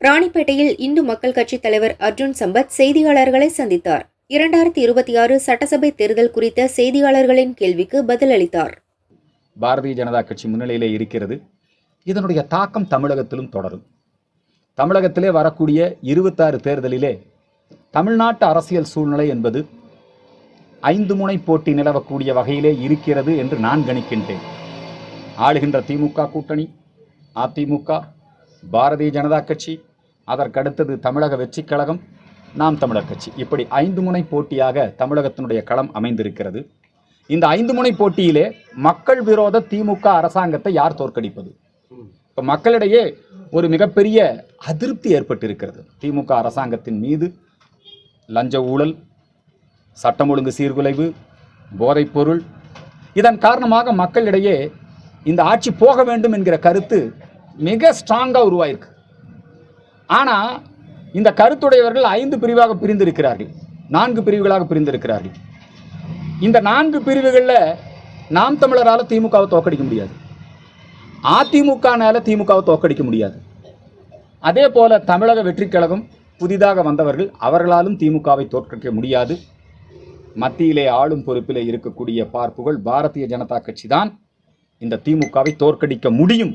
ராணிப்பேட்டையில் இந்து மக்கள் கட்சித் தலைவர் அர்ஜுன் சம்பத் செய்தியாளர்களை சந்தித்தார். இரண்டாயிரத்தி இருபத்தி ஆறு சட்டசபை தேர்தல் குறித்த செய்தியாளர்களின் கேள்விக்கு பதிலளித்தார் பாரதிய ஜனதா கட்சி முன்னிலையிலே இருக்கிறது. இதனுடைய தாக்கம் தமிழகத்திலும் தொடரும். தமிழகத்திலே வரக்கூடிய இருபத்தாறு தேர்தலிலே தமிழ்நாட்டு அரசியல் சூழ்நிலை என்பது ஐந்து முனை போட்டி நிலவக்கூடிய வகையிலே இருக்கிறது என்று நான் கணிக்கின்றேன். ஆளுகின்ற திமுக கூட்டணி அதிமுக பாரதிய ஜனதா கட்சி அதற்கடுத்தது தமிழக வெற்றிக் கழகம் நாம் தமிழர் கட்சி. இப்படி ஐந்து முனை போட்டியாக தமிழகத்தினுடைய களம் அமைந்திருக்கிறது. இந்த ஐந்து முனை போட்டியிலே மக்கள் விரோத திமுக அரசாங்கத்தை யார் தோற்கடிப்பது? இப்போ மக்களிடையே ஒரு மிகப்பெரிய அதிருப்தி ஏற்பட்டிருக்கிறது. திமுக அரசாங்கத்தின் மீது லஞ்ச ஊழல் சட்டம் ஒழுங்கு சீர்குலைவு போதைப்பொருள் இதன் காரணமாக மக்களிடையே இந்த ஆட்சி போக வேண்டும் என்கிற கருத்து மிக ஸ்ட்ராங்காக உருவாயிருக்கு. ஆனால் இந்த கருத்துடையவர்கள் ஐந்து பிரிவாக பிரிந்திருக்கிறார்கள். நான்கு பிரிவுகளாக பிரிந்திருக்கிறார்கள். இந்த நான்கு பிரிவுகளில் நாம் தமிழரால் திமுகவை தோக்கடிக்க முடியாது. அதிமுகனால திமுகவை தோக்கடிக்க முடியாது. அதே போல் தமிழக வெற்றிக் கழகம் புதிதாக வந்தவர்கள் அவர்களாலும் திமுகவை தோற்கடிக்க முடியாது. மத்தியிலே ஆளும் பொறுப்பிலே இருக்கக்கூடிய பார்ப்புகள் பாரதிய ஜனதா கட்சி தான் இந்த திமுகவை தோற்கடிக்க முடியும்.